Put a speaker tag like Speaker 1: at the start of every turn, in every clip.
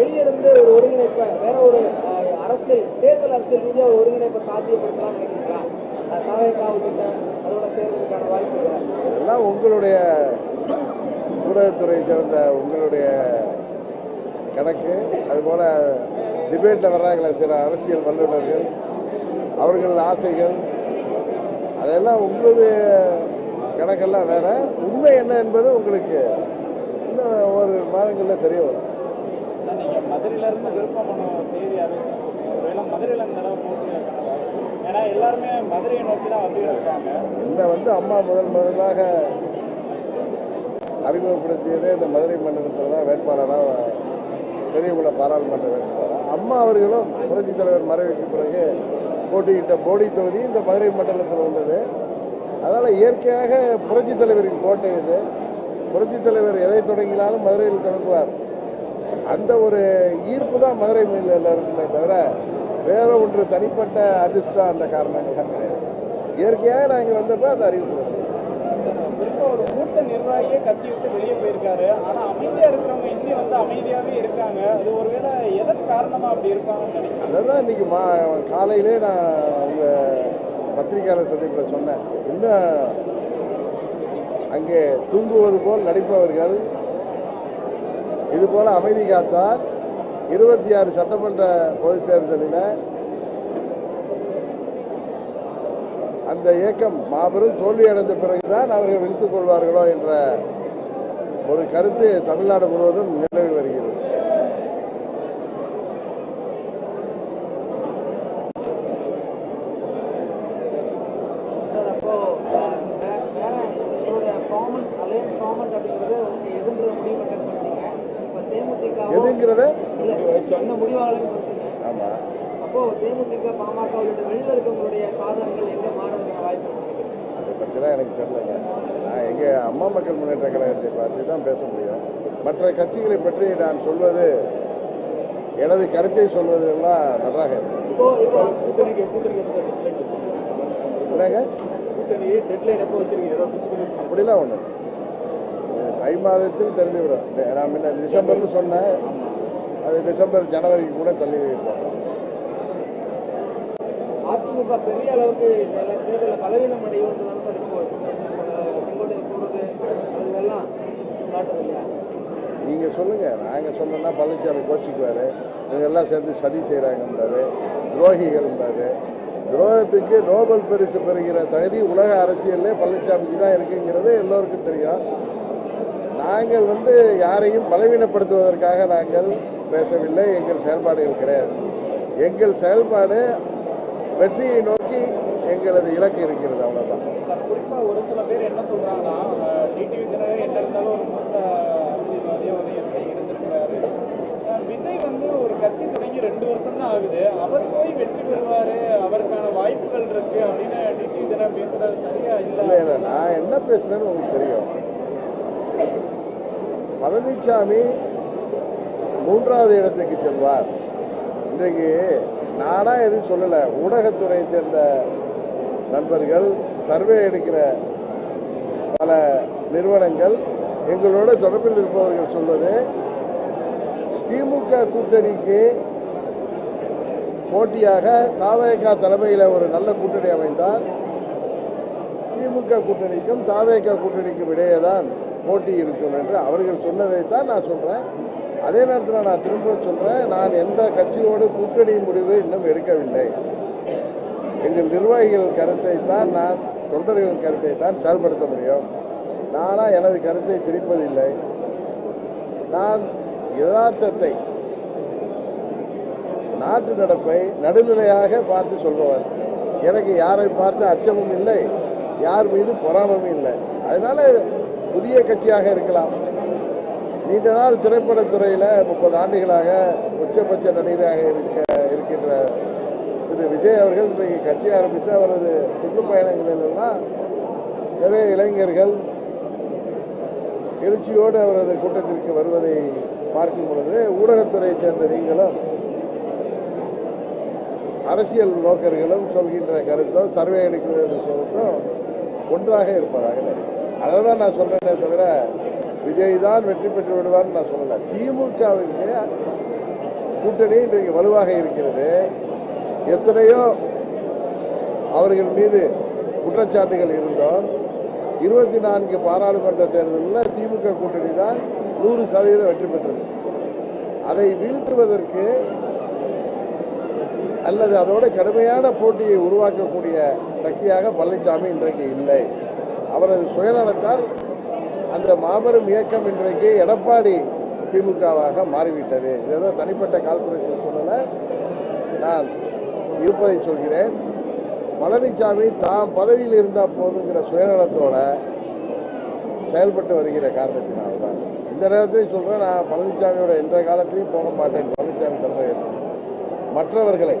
Speaker 1: வெளியே இருந்து ஒரு ஒருங்கிணைப்பை வேற ஒரு அரசியல் தேர்தல் அரசியல் ரீதியாக ஒரு ஒருங்கிணைப்பை சாத்தியப்படுத்தலாம் நினைக்கிறீங்களா? தாவேகா உள்ளிட்ட அதோட சேர்வதற்கான வாய்ப்பு
Speaker 2: இதெல்லாம் உங்களுடைய ஊடகத்துறை சேர்ந்த உங்களுடைய கணக்கு. அதுபோல் டிபேட்டில் வர்றாங்களே சில அரசியல் வல்லுநர்கள் அவர்கள் ஆசைகள் அதெல்லாம் உங்களுடைய கணக்கெல்லாம் வேறு. உண்மை என்ன என்பது உங்களுக்கு இன்னும் ஒரு மாதங்களில் தெரிய வரும்.
Speaker 3: மதுரையிலேருந்து விருப்பம் மனு தேதி ஒருவேளை மதுரையில் இந்த அளவு போட்டியிடக்கான ஏன்னா எல்லாருமே மதுரையை நோக்கி தான் வந்து இருக்காங்க.
Speaker 2: இந்த வந்து அம்மா முதல் முதலாக அறிமுகப்படுத்தியதே இந்த மதுரை மண்டலத்தில் தான் வேட்பாளராக பெரியகுள பாராளுமன்ற வேட்பாளர். அம்மா அவர்களும் புரட்சித் தலைவர் மறைவுக்கு பிறகு போட்டியிட்ட போடி தொகுதி இந்த மதுரை மண்டலத்தில் உள்ளது அதனால் இயற்கையாக புரட்சித் தலைவரின் கோட்டை இது. புரட்சித் தலைவர் எதை தொடங்கினாலும் மதுரையில் தொடங்குவார் அந்த ஒரு ஈர்ப்பு தான் மதுரை மேலில் இருக்குமே தவிர வேற ஒன்று தனிப்பட்ட அதிர்ஷ்டம் அந்த காரணங்கள்லாம் கிடையாது. இயற்கையாக நாங்கள் வந்தப்போ அந்த.
Speaker 3: குறிப்பா ஒரு மூத்த நிர்வாகியே கட்சி விட்டு வெளியே போயிருக்காரு. ஆனா அமைதியா இருக்கிறவங்க இன்னும் வந்து அமைதியாவே இருக்காங்க. அது ஒருவேளை எதன் காரணமா அப்படி இருப்பாங்கன்னு நினைக்கிறேன்
Speaker 2: அதான் இன்னைக்கு மா காலையிலே நான் உங்க பத்திரிகையாளர் சந்திப்பில் சொன்னேன். இன்னும் அங்கே தூங்குவது போல் நடிப்பவர்கள் இது போல அமைதி காத்தால் இருபத்தி ஆறு சட்டமன்ற பொதுத் தேர்தலில் அந்த இயக்கம் மாபெரும் தோல்வி அடைந்த பிறகுதான் அவர்கள் விழித்துக் கொள்வார்களோ என்ற ஒரு கருத்து தமிழ்நாடு முழுவதும் நிலவி வருகிறது
Speaker 1: சார் அப்போ அஹ், வே- வேற உங்களுடைய காமன் அலையன்ஸ் காமன் அப்படிங்கிறது உங்க எதுன்ற முடிவு பண்ணுறேன்னு சொல்லிட்டீங்க இப்போ தேமுதிக
Speaker 2: எதுங்கிறத
Speaker 1: முடிவாகலன்னு சொல்லிட்டீங்க
Speaker 2: ஆமாம்
Speaker 1: அப்போ தேமுதிக பாமக உள்ளிட்ட வெளியில இருக்கவங்களுடைய சாதகங்கள் எங்க மாறுவதற்கான வாய்ப்பு?
Speaker 2: அதை பற்றிலாம் எனக்கு தெரியலங்க. நான் எங்கே அம்மா மக்கள் முன்னேற்ற கழகத்தை பார்த்து தான் பேச முடியும். மற்ற கட்சிகளை பற்றி நான் சொல்வது எனது கருத்தை சொல்வதெல்லாம் நன்றாக என்னங்க?
Speaker 3: கூட்டணி டெட்லைன் எப்போ வச்சிருக்கீங்க? ஏதோ பிக்ஸ் பண்ணி
Speaker 2: அப்படிலாம் ஒன்று தை மாதத்தில் தெரிந்துவிடும் நான் முன்ன டிசம்பர்னு சொன்னேன். அது டிசம்பர் ஜனவரிக்கு கூட தள்ளி வைப்போம்
Speaker 1: அதிமுக பெரிய அளவுக்கு தேர்தலில் பலவீனம் அடையும் சார்
Speaker 2: நீங்கள் சொல்லுங்கள் நாங்கள் சொன்னோன்னா பழனிசாமி கோச்சிக்குவார். இவங்க எல்லாம் சேர்ந்து சதி செய்கிறாங்கன்றாரு துரோகிகள்ன்றாரு துரோகத்துக்கு நோபல் பரிசு பெறுகிற தகுதி உலக அரசியல்லே பழனிசாமிக்கு தான் இருக்குங்கிறது எல்லோருக்கும் தெரியும். நாங்கள் வந்து யாரையும் பலவீனப்படுத்துவதற்காக நாங்கள் பேசவில்லை. எங்கள் செயல்பாடுகள் கிடையாது. எங்கள் செயல்பாடு வெற்றியை நோக்கி எங்களது இலக்கு இருக்கிறது அவ்வளோதான்
Speaker 3: சார் குறிப்பா ஒரு சில பேர் என்ன சொல்றாங்கன்னா டிடிவி தினகரன் என்ன இருந்தாலும் ஒரு மூத்த இருந்திருக்கிறாரு. விஜய் வந்து ஒரு கட்சி தொடங்கி ரெண்டு வருஷம் தான் ஆகுது. அவர் போய் வெற்றி பெறுவாரு அவருக்கான வாய்ப்புகள் இருக்கு அப்படின்னு டிடிவி தினகரன் பேசுறது சரியா?
Speaker 2: இல்லை?
Speaker 3: இல்ல
Speaker 2: இல்லை நான் என்ன பேசுகிறேன்னு உங்களுக்கு தெரியும். பழனிசாமி மூன்றாவது இடத்துக்கு செல்வார். இன்றைக்கு நானாக எதுவும் சொல்லலை. ஊடகத்துறையை சேர்ந்த நண்பர்கள் சர்வே எடுக்கிற பல நிறுவனங்கள் எங்களோட தொடர்பில் இருப்பவர்கள் சொல்வது திமுக கூட்டணிக்கு போட்டியாக தாவேகா தலைமையில் ஒரு நல்ல கூட்டணி அமைந்தால் திமுக கூட்டணிக்கும் தாவேகா கூட்டணிக்கும் இடையே தான் போட்டி இருக்கும் என்று அவர்கள் சொன்னதைத்தான் நான் சொல்கிறேன் அதே நேரத்தில் நான் திரும்ப சொல்கிறேன் நான் எந்த கட்சியோடு கூட்டணி முடிவு இன்னும் எடுக்கவில்லை. எங்கள் நிர்வாகிகள் கருத்தை தான் நான் தொண்டர்களின் கருத்தை தான் செயல்படுத்த முடியும். நானாக எனது கருத்தை திரிப்பதில்லை நான் யதார்த்தத்தை நாட்டு நடப்பை நடுநிலையாக பார்த்து சொல்பவன். எனக்கு யாரை பார்த்து அச்சமும் இல்லை யார் மீது பொறாமமும் இல்லை. அதனால புதிய கட்சியாக இருக்கலாம். நீண்ட நாள் திரைப்படத்துறையில் முப்பது ஆண்டுகளாக உச்சபட்ச நடிகராக இருக்க இருக்கின்ற திரு விஜய் அவர்கள் இன்றைக்கு கட்சி ஆரம்பித்து அவரது சுற்றுப்பயணங்களிலெல்லாம் நிறைய இளைஞர்கள் எழுச்சியோடு அவரது கூட்டத்திற்கு வருவதை பார்க்கும் பொழுது ஊடகத்துறையைச் சேர்ந்த நீங்களும் அரசியல் நோக்கர்களும் சொல்கின்ற கருத்தும் சர்வே எடுக்கிற சொல்லும் ஒன்றாக இருப்பதாக நினைக்கிறேன். அதை தான் நான் சொல்றேனே தவிர விஜய் தான் வெற்றி பெற்று விடுவார்னு நான் சொல்லலை. திமுகவிற்கு கூட்டணி இன்றைக்கு வலுவாக இருக்கிறது. எத்தனையோ அவர்கள் மீது குற்றச்சாட்டுகள் இருந்தோம். இருபத்தி நான்கு பாராளுமன்ற தேர்தலில் திமுக கூட்டணி தான் நூறு சதவீதம் வெற்றி பெற்றது. அதை வீழ்த்துவதற்கு அல்லது அதோட கடுமையான போட்டியை உருவாக்கக்கூடிய சக்தியாக பழனிசாமி இன்றைக்கு இல்லை. அவரது சுயநலத்தால் அந்த மாபெரும் இயக்கம் இன்றைக்கு எடப்பாடி திமுகவாக மாறிவிட்டது. இது ஏதோ தனிப்பட்ட கால்குலேஷன் சொல்லலை. நான் இருப்பதை சொல்கிறேன். பழனிசாமி தாம் பதவியில் இருந்தால் போதுங்கிற சுயநலத்தோட செயல்பட்டு வருகிற காரணத்தினால்தான். இந்த நேரத்தையும் சொல்கிறேன் நான் பழனிசாமியோட எந்த காலத்திலையும் போக மாட்டேன். பழனிசாமி தலைமையில் மற்றவர்களை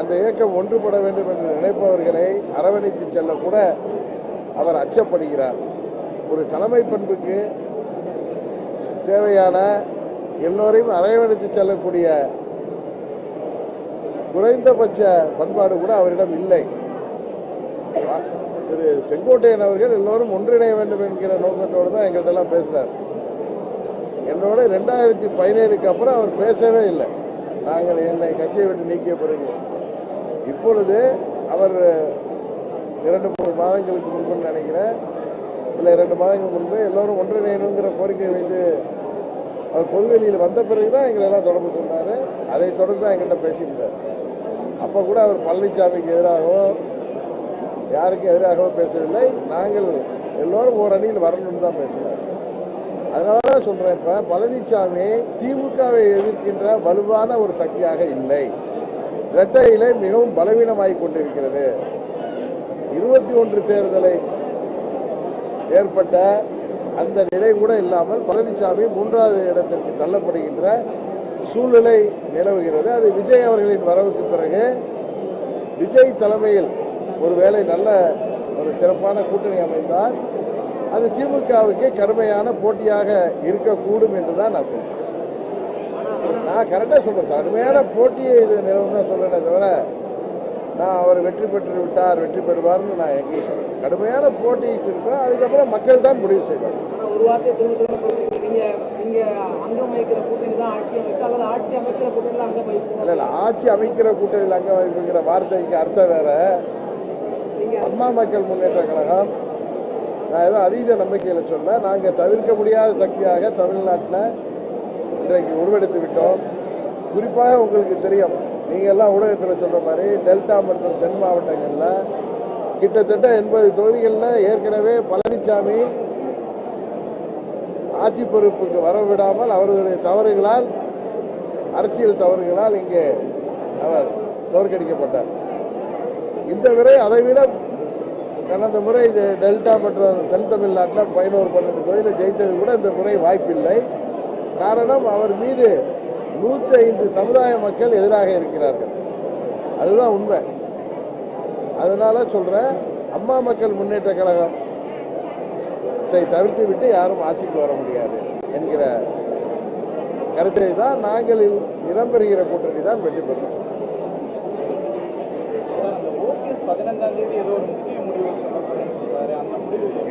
Speaker 2: அந்த இயக்கம் ஒன்றுபட வேண்டும் என்று நினைப்பவர்களை அரவணைத்து செல்ல கூட அவர் அச்சப்படுகிறார். ஒரு தலைமை பண்புக்கு தேவையான எல்லோரையும் அரவணைத்து செல்லக்கூடிய குறைந்தபட்ச பண்பாடு கூட அவரிடம் இல்லை. திரு செங்கோட்டையன் அவர்கள் எல்லோரும் ஒன்றிணைய வேண்டும் என்கிற நோக்கத்தோடு தான் எங்கள்கிட்டலாம் பேசினார் என்னோட ரெண்டாயிரத்தி பதினேழுக்கு அப்புறம் அவர் பேசவே இல்லை. நாங்கள் என்னை கட்சியை விட்டு நீக்கிய பிறகு. இப்பொழுது அவர் இரண்டு மூணு மாதங்களுக்கு முன்பு நினைக்கிறேன். இல்லை இரண்டு மாதங்கள் முன்பு எல்லோரும் ஒன்றிணையணுங்கிற கோரிக்கை வைத்து அவர் பொதுவெளியில் வந்த பிறகு தான் எங்களை எல்லாம் தொடர்பு கொண்டார். அதை தொடர்ந்து தான் எங்கள்கிட்ட பேசியிருந்தார். அப்போ கூட அவர் பழனிசாமிக்கு எதிராகவோ யாருக்கும் எதிராகவோ பேசவில்லை. நாங்கள் எல்லோரும் ஒரு அணியில் வரணும்னு தான் பேசினார். அதனால தான் சொல்கிறேன் இப்போ பழனிசாமி திமுகவை எதிர்க்கின்ற வலுவான ஒரு சக்தியாக இல்லை. இரட்டை இலை மிகவும் பலவீனமாகிக் கொண்டிருக்கிறது. இருபத்தி ஒன்று தேர்தலை ஏற்பட்ட அந்த நிலை கூட இல்லாமல் பழனிசாமி மூன்றாவது இடத்திற்கு தள்ளப்படுகின்ற சூழ்நிலை நிலவுகிறது. அது விஜய் அவர்களின் வரவுக்கு பிறகு விஜய் தலைமையில் ஒருவேளை நல்ல ஒரு சிறப்பான கூட்டணி அமைந்தால் அது திமுகவுக்கு கடுமையான போட்டியாக இருக்கக்கூடும் என்று தான் நான் சொல்கிறேன் நான் கரெக்டாக சொல்றேன் கடுமையான போட்டியை இது நிலவும் தான் தவிர நான் அவர் வெற்றி பெற்று விட்டார் வெற்றி பெறுவார்னு நான் எங்கேயும். கடுமையான போட்டிக்கு இருப்பேன் அதுக்கப்புறம் மக்கள் தான் முடிவு செய்வார்
Speaker 1: ஆனா ஒரு வார்த்தை ஆட்சி அமைக்கிற கூட்டணியில் அங்கம்
Speaker 2: வார்த்தைக்கு அர்த்தம் வேற. அம்மா மக்கள் முன்னேற்ற கழகம். நான் ஏதோ அதீத நம்பிக்கையில் சொல்ல நாங்கள் தவிர்க்க முடியாத சக்தியாக தமிழ்நாட்டில் இன்றைக்கு உருவெடுத்து விட்டோம். குறிப்பாக உங்களுக்கு தெரியும் நீங்கள் எல்லாம் ஊடகத்தில் சொல்கிற மாதிரி டெல்டா மற்றும் தென் மாவட்டங்களில் கிட்டத்தட்ட எண்பது தொகுதிகளில் ஏற்கனவே பழனிசாமி ஆட்சி பொறுப்புக்கு வரவிடாமல் அவர்களுடைய தவறுகளால் அரசியல் தவறுகளால் இங்கே அவர் தோற்கடிக்கப்பட்டார். இந்த முறை அதைவிட கடந்த முறை இது டெல்டா மற்றும் தென் தமிழ்நாட்டில் பதினோரு பன்னெண்டு தொகுதியில் ஜெயித்தது கூட இந்த முறை வாய்ப்பில்லை. காரணம் அவர் மீது நூற்றி ஐந்து சமுதாய மக்கள் எதிராக இருக்கிறார்கள். அதுதான் உண்மை. அதனால சொல்கிறேன் அம்மா மக்கள் முன்னேற்ற கழகம் தவிர்த்து விட்டு யாரும் ஆட்சிக்கு வர முடியாது என்கிற கருத்தை தான் நாங்கள் இடம்பெறுகிற கூட்டணி தான் வெற்றி
Speaker 3: முடிவு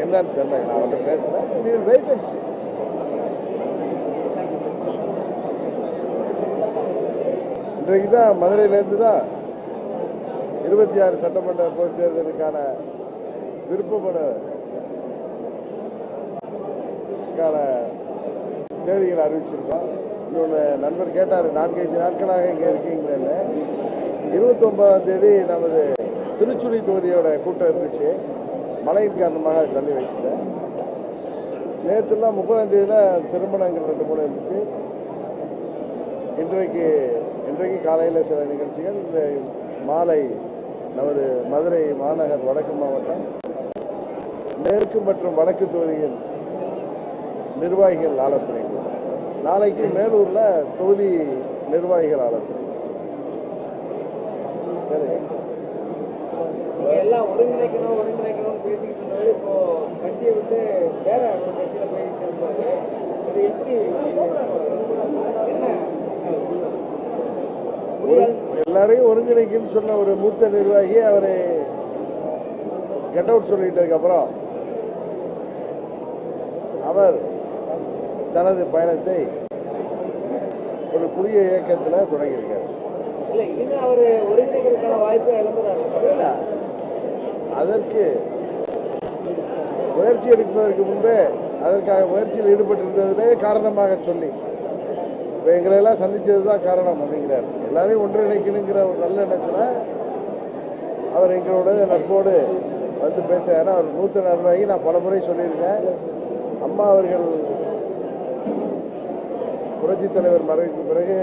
Speaker 2: என்னன்னு தெரியல நான் வந்து பேசுகிறேன் இன்றைக்கு தான் மதுரையிலேருந்து தான் இருபத்தி ஆறு சட்டமன்ற பொதுத் தேர்தலுக்கான விருப்பமனு தேதிகளை தேதிகள் அறிவிச்சிருக்கோம். இன்னொன்று நண்பர் கேட்டார் நான்கைந்து நாட்களாக இங்கே இருக்கீங்களேன்னு. இருபத்தொன்பதாம் தேதி நமது திருச்சுழி தொகுதியோட கூட்டம் இருந்துச்சு. மழையின் காரணமாக தள்ளி வைக்கிறேன் நேற்றுலாம் முப்பதாம் தேதியில் திருமணங்கள் ரெண்டு மூணு இருந்துச்சு. இன்றைக்கு இன்றைக்கு காலையில் சில நிகழ்ச்சிகள். மாலை நமது மதுரை மாநகர் வடக்கு மாவட்டம் மேற்கு மற்றும் வடக்கு தொகுதியின் நிர்வாகிகள் ஆலோசனை கூட்டம். நாளைக்கு மேலூரில் தொகுதி நிர்வாகிகள் ஆலோசனை
Speaker 1: எல்லாம் ஒருங்கிணைக்கணும் ஒருங்கிணைக்கணும்னு பேசிக்கிட்டு இருந்தது இப்போ கட்சியை விட்டு வேற ஒரு கட்சியில போய் சேர்ந்தாரு இது எப்படி என்ன
Speaker 2: எல்லாரையும் ஒருங்கிணைக்குன்னு சொன்ன ஒரு மூத்த நிர்வாகி அவரை கெட் அவுட் சொல்லிட்டதுக்கு அப்புறம் அவர் தனது பயணத்தை ஒரு புதிய இயக்கத்தில் தொடங்கியிருக்கார். அதற்கு முயற்சி எடுப்பதற்கு முன்பே அதற்காக முயற்சியில் ஈடுபட்டிருந்ததிலே காரணமாக சொல்லி எங்களை எல்லாம் சந்தித்தது தான் காரணம் அப்படிங்கிறார். எல்லாரையும் ஒன்றிணைக்கணுங்கிற ஒரு நல்ல எண்ணத்தில் அவர் எங்களோட நட்போடு வந்து பேசுகிறார் ஏன்னா அவர் நூற்று நன்மையை நான் பல முறை சொல்லியிருக்கேன். அம்மா அவர்கள் புரட்சித் தலைவர் மறைவுக்கு பிறகு